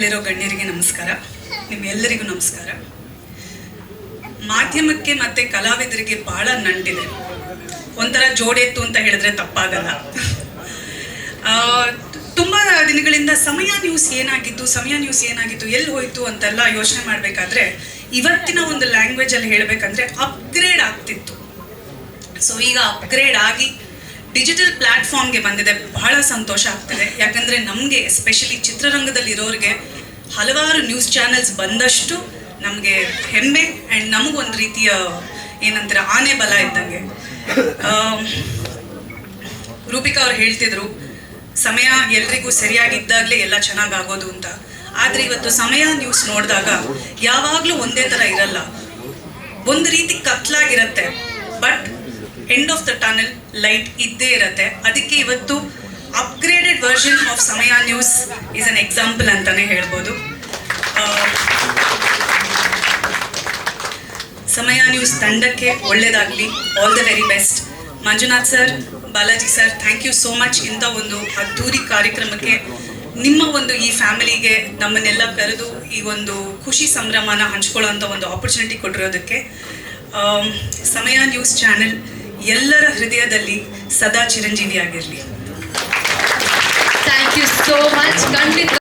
ಇಲ್ಲಿರೋ ಗಣ್ಯರಿಗೆ ನಮಸ್ಕಾರ. ನಿಮ್ಮೆಲ್ಲರಿಗೂ ನಮಸ್ಕಾರ. ಮಾಧ್ಯಮಕ್ಕೆ ಮತ್ತೆ ಕಲಾವಿದರಿಗೆ ಬಹಳ ನಂಟಿದೆ. ಒಂಥರ ಜೋಡೆತ್ತು ಅಂತ ಹೇಳಿದ್ರೆ ತಪ್ಪಾಗಲ್ಲ. ತುಂಬಾ ದಿನಗಳಿಂದ ಸಮಯ ನ್ಯೂಸ್ ಏನಾಗಿತ್ತು, ಸಮಯ ನ್ಯೂಸ್ ಏನಾಗಿತ್ತು, ಎಲ್ಲಿ ಹೋಯ್ತು ಅಂತೆಲ್ಲ ಯೋಚನೆ ಮಾಡಬೇಕಾದ್ರೆ, ಇವತ್ತಿನ ಒಂದು ಲ್ಯಾಂಗ್ವೇಜ್ ಅಲ್ಲಿ ಹೇಳ್ಬೇಕಂದ್ರೆ ಅಪ್ಗ್ರೇಡ್ ಆಗ್ತಿತ್ತು. ಸೊ ಈಗ ಅಪ್ಗ್ರೇಡ್ ಆಗಿ ಡಿಜಿಟಲ್ ಪ್ಲಾಟ್ಫಾರ್ಮ್ಗೆ ಬಂದಿದೆ, ಬಹಳ ಸಂತೋಷ ಆಗ್ತಿದೆ. ಯಾಕಂದ್ರೆ ನಮಗೆ ಎಸ್ಪೆಷಲಿ ಚಿತ್ರರಂಗದಲ್ಲಿ ಇರೋರಿಗೆ ಹಲವಾರು ನ್ಯೂಸ್ ಚಾನೆಲ್ಸ್ ಬಂದಷ್ಟು ನಮಗೆ ಹೆಮ್ಮೆ ಆ್ಯಂಡ್ ನಮಗೊಂದು ರೀತಿಯ ಏನಂತಾರೆ ಆನೆ ಬಲ ಇದ್ದಂಗೆ. ರೂಪಿಕಾ ಅವ್ರು ಹೇಳ್ತಿದ್ರು, ಸಮಯ ಎಲ್ರಿಗೂ ಸರಿಯಾಗಿದ್ದಾಗಲೇ ಎಲ್ಲ ಚೆನ್ನಾಗಾಗೋದು ಅಂತ. ಆದರೆ ಇವತ್ತು ಸಮಯ ನ್ಯೂಸ್ ನೋಡಿದಾಗ ಯಾವಾಗಲೂ ಒಂದೇ ಥರ ಇರಲ್ಲ. ಒಂದು ರೀತಿ ಕತ್ಲಾಗಿರತ್ತೆ. End of the tunnel light ಇದ್ದೇ ಇರತ್ತೆ. ಅದಕ್ಕೆ ಇವತ್ತು upgraded version of Samaya news is an example ಅಂತಾನೆ ಹೇಳ್ಬೋದು. ಸಮಯ ನ್ಯೂಸ್ ತಂಡಕ್ಕೆ ಒಳ್ಳೇದಾಗಲಿ. All the very best Manjunath sir, Balaji sir thank you so much ಇಂಥ ಒಂದು ಅದ್ಧೂರಿ ಕಾರ್ಯಕ್ರಮಕ್ಕೆ ನಿಮ್ಮ ಒಂದು ಈ ಫ್ಯಾಮಿಲಿಗೆ ನಮ್ಮನ್ನೆಲ್ಲ ಕರೆದು ಈ ಒಂದು ಖುಷಿ ಸಂಭ್ರಮನ ಹಂಚ್ಕೊಳ್ಳೋ ಒಂದು ಆಪರ್ಚುನಿಟಿ ಕೊಟ್ಟಿರೋದಕ್ಕೆ. ಸಮಯ ನ್ಯೂಸ್ ಚಾನೆಲ್ ಎಲ್ಲರ ಹೃದಯದಲ್ಲಿ ಸದಾ ಚಿರಂಜೀವಿಯಾಗಿರಲಿ. ಥ್ಯಾಂಕ್ ಯು ಸೋ ಮಚ್ ಖಂಡಿತ